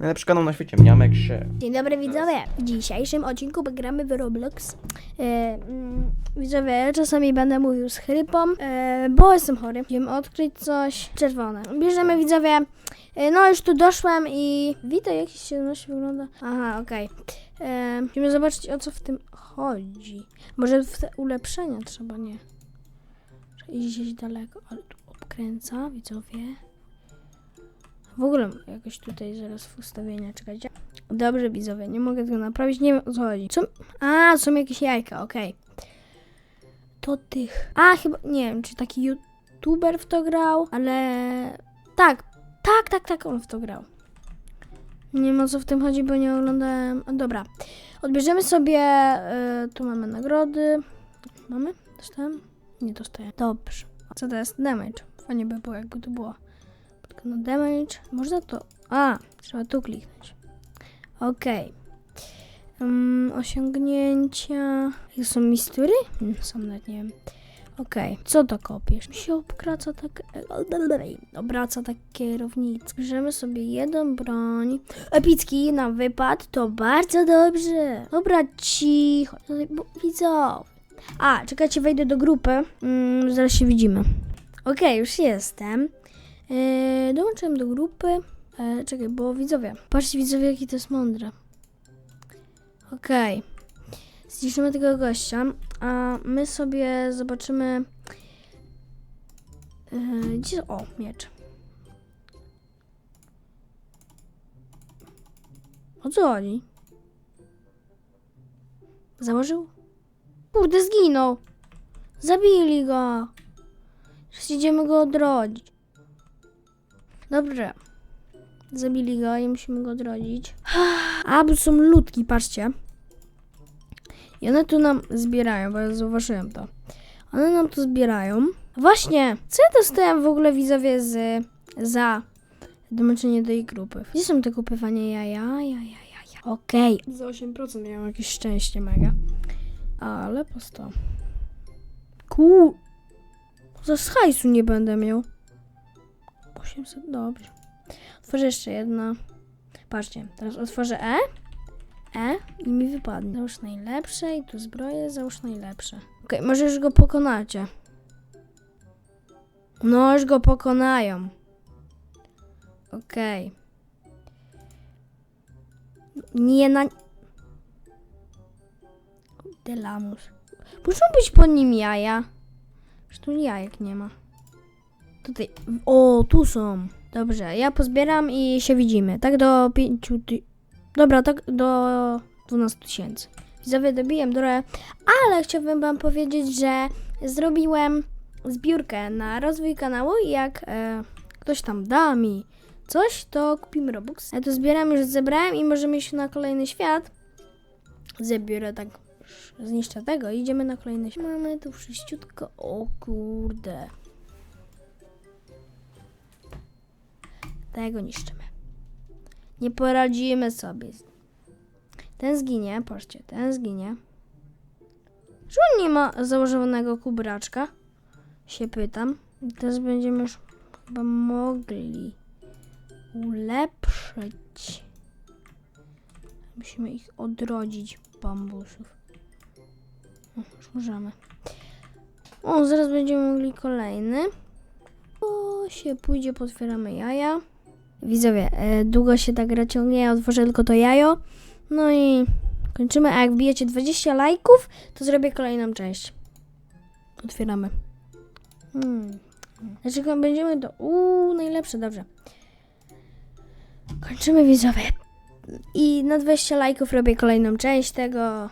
Najlepszy kanał na świecie, mniamek się. Dzień dobry widzowie. W dzisiejszym odcinku gramy w Roblox. E, mm, widzowie, czasami będę mówił z chrypą, e, bo jestem chory. Idziemy odkryć coś czerwone. Bierzemy widzowie. E, no już tu doszłam i witaj, jak się ciemność wygląda. Aha, okej. E, Musimy zobaczyć o co w tym chodzi. Może w te ulepszenia trzeba, nie. Iść gdzieś daleko, ale tu obkręca, widzowie. W ogóle jakoś tutaj zaraz w ustawienia, czekajcie. Dobrze, widzowie, nie mogę tego naprawić, nie wiem o co chodzi. Co? A, są jakieś jajka, okej. To tych. A, chyba, nie wiem, czy taki youtuber w to grał, ale... Tak, tak, tak, tak, on w to grał. Nie o co w tym chodzi, bo nie oglądałem. Dobra, odbierzemy sobie, y, tu mamy nagrody. Mamy? Dostałem? Nie dostałem. Dobrze. Co to jest? Damage. Fajnie by było, jakby to było. Tylko na damage. Można to. A, trzeba tu kliknąć. Okej. Um, osiągnięcia. Jakie są mistury? Hmm, są nawet nie wiem. Okej, co to kopiesz? Mi się obraca tak. Obraca tak kierownica. Bierzemy sobie jedną broń. Epicki na wypad, to bardzo dobrze. Dobra, cicho. Bo Widzą. A, czekajcie, wejdę do grupy. Mm, zaraz się widzimy. Okej, już jestem. Eee, dołączyłem do grupy. Eee, czekaj, bo widzowie. Patrzcie widzowie, jaki to jest mądre. Okej. Zniszczymy tego gościa, a my sobie zobaczymy... Eee, gdzie... O, miecz. O co chodzi? Założył? Kurde, zginął. Zabili go. Teraz idziemy go odrodzić. Dobrze. Zabili go i musimy go odrodzić. A, bo są ludki, patrzcie. I one tu nam zbierają, bo ja zauważyłem to. One nam tu zbierają. Właśnie, co ja dostałem w ogóle widzowie z, za dołączenie do jej grupy? Gdzie są te kupywanie jaja? Jaja, jaja. Okej. Za 8% miałem jakieś szczęście mega. Ale po 100. Ku... Za hajsu nie będę miał. 800, dobrze. Otworzę jeszcze jedno. Patrzcie, teraz otworzę E. E i mi wypadnie. Załóż najlepsze i tu zbroję, załóż najlepsze. Okej, może już go pokonacie. No, już go pokonają. Okej. Nie na... Delamus. Muszą być po nim jaja. Już tu jajek nie ma. Tutaj. O, tu są. Dobrze, ja pozbieram i się widzimy. Tak do 5 ty... Dobra, tak do 12 tysięcy. Widzowie, dobiłem trochę, ale chciałbym wam powiedzieć, że zrobiłem zbiórkę na rozwój kanału i jak e, ktoś tam da mi coś, to kupimy Robux. Ja to zbieram, już zebrałem i możemy iść na kolejny świat. Zabiorę tak, zniszczę tego i idziemy na kolejny świat. Mamy tu wszyściutko, o kurde. Tego niszczymy. Nie poradzimy sobie. Ten zginie, patrzcie, ten zginie. Czy on nie ma założonego kubraczka? Się pytam. I teraz będziemy już chyba mogli ulepszyć. Musimy ich odrodzić, bambusów. O, już możemy. O, zaraz będziemy mogli kolejny. O, się pójdzie, potwieramy jaja. Widzowie, e, długo się ta gra ciągnie, ja otworzę tylko to jajo. No i kończymy, a jak wbijecie 20 lajków, to zrobię kolejną część. Otwieramy. Hmm. Dlaczego będziemy do... Uuu, najlepsze, dobrze. Kończymy, widzowie. I na 20 lajków robię kolejną część tego.